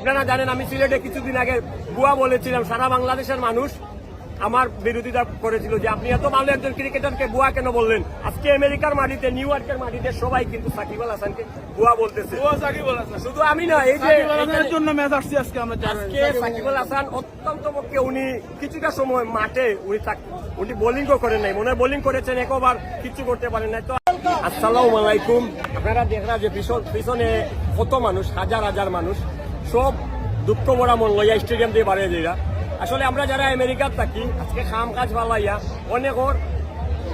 আপনারা জানেন আমি সিলেটে কিছুদিন আগে বুয়া বলেছিলাম সারা বাংলাদেশের মানুষ আমার বিরোধিতা করেছিল যে আপনি এত ভালো একজন ক্রিকেটারকে বুয়া কেন বললেন? আজকে আমেরিকার মাটিতে নিউ ইয়র্কের মাটিতে সবাই কিন্তু সাকিব আল হাসানকে বুয়া বলতেছে। শুধু আমি না এই যে সাকিব আল জন্য ম্যাচ আসছি আজকে আমরা জানেন আজকে সাকিব আল হাসান অত্যন্ত পক্ষে উনি কিছুটা সময় মাঠে উনি উনি বোলিংও করেন নাই মনে হয় বোলিং করেছেন একবার কিছু করতে পারেন নাই। তো আসসালামু আলাইকুম। আপনারা দেখরা যে পিছনে কত মানুষ হাজার হাজার মানুষ। সব দুঃখ ভরা মন লইয়া স্টেডিয়াম দিয়ে বাড়িয়ে দিরা আসলে আমরা যারা আমেরিকার থাকি, আজকে কাম কাজ ভালাইয়া অনেকর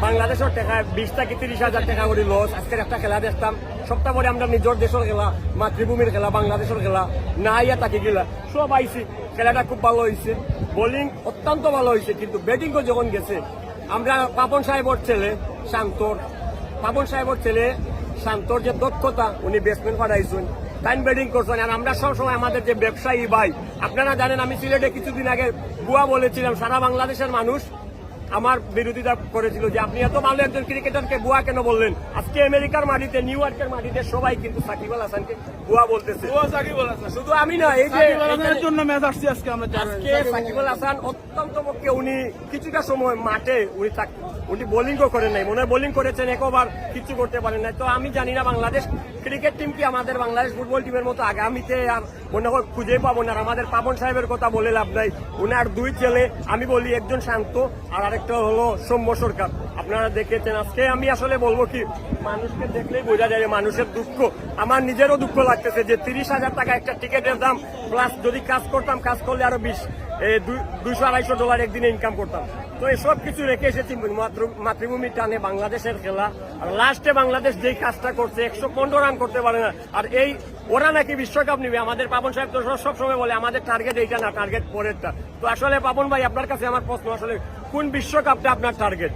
বাংলাদেশের টাকা, বিশ থেকে তিরিশ হাজার টাকা করে লস আজকের একটা খেলা দেখতাম। সপ্তাহ পরে আমরা নিজের দেশের খেলা, মাতৃভূমির খেলা, বাংলাদেশের খেলা না ইয়া তাকে গেলা। সব আইসি, খেলাটা খুব ভালো হয়েছে বোলিং অত্যন্ত ভালো হয়েছে কিন্তু ব্যাটিংও যখন গেছে, আমরা পাপন সাহেবর ছেলে শান্তর, পাপন সাহেবর ছেলে শান্তর যে দক্ষতা, উনি ব্যাটসম্যান পাঠাইছেন। টাইম বেডিং করছেন। আর আমরা সবসময় আমাদের যে ব্যবসায়ী ভাই, আপনারা জানেন আমি সিলেটে কিছুদিন আগে বুয়া বলেছিলাম, সারা বাংলাদেশের মানুষ আমার বিরোধিতা করেছিল যে আপনি এত ভালো একজন ক্রিকেটারকে বুয়া কেন বললেন? আজকে আমেরিকার মাটিতে নিউ ইয়র্কের মাটিতে সবাই কিন্তু সাকিব আল হাসানকে বুয়া বলতেছে। শুধু আমি না এই যে জন্য ম্যাচ আসছি আজকে আমরা আজকে সাকিব আল হাসান অত্যন্ত পক্ষে উনি কিছুটা সময় মাঠে উনি থাক উনি বোলিংও করেন নাই। মনে হয় বোলিং করেছেন একবার কিছু করতে পারেন নাই। তো আমি জানি না বাংলাদেশ ক্রিকেট টিম কি আমাদের বাংলাদেশ ফুটবল টিমের মতো আগামীতে আর মনে হয় খুঁজে পাবো না। আর আমাদের পাবন সাহেবের কথা বলে লাভ নাই। উনার দুই ছেলে আমি বলি একজন শান্ত আর আরেকটা হলো সৌম্য সরকার। আপনারা দেখেছেন আজকে, আমি আসলে বলব কি, মানুষকে দেখলেই বোঝা যায় মানুষের দুঃখ। আমার নিজেরও দুঃখ লাগতেছে যে তিরিশ হাজার টাকা একটা টিকিটের দাম প্লাস যদি কাজ করতাম, কাজ করলে আরও বিশ। দুইশো আড়াইশো ডলার একদিনে ইনকাম করতাম। তো এসব কিছু রেখে এসেছি মাতৃভূমির মাতৃভূমি টানে বাংলাদেশের খেলা। আর লাস্টে বাংলাদেশ যেই কাজটা করছে, একশো পনেরো রান করতে পারে না। আর এই ওরা নাকি বিশ্বকাপ নিবে। আমাদের পাবন সাহেব তো সব সময় বলে, আমাদের টার্গেট এইটা না টার্গেট পরেরটা। তো আসলে পাবন ভাই, আপনার কাছে আমার প্রশ্ন, আসলে কোন বিশ্বকাপটা আপনার টার্গেট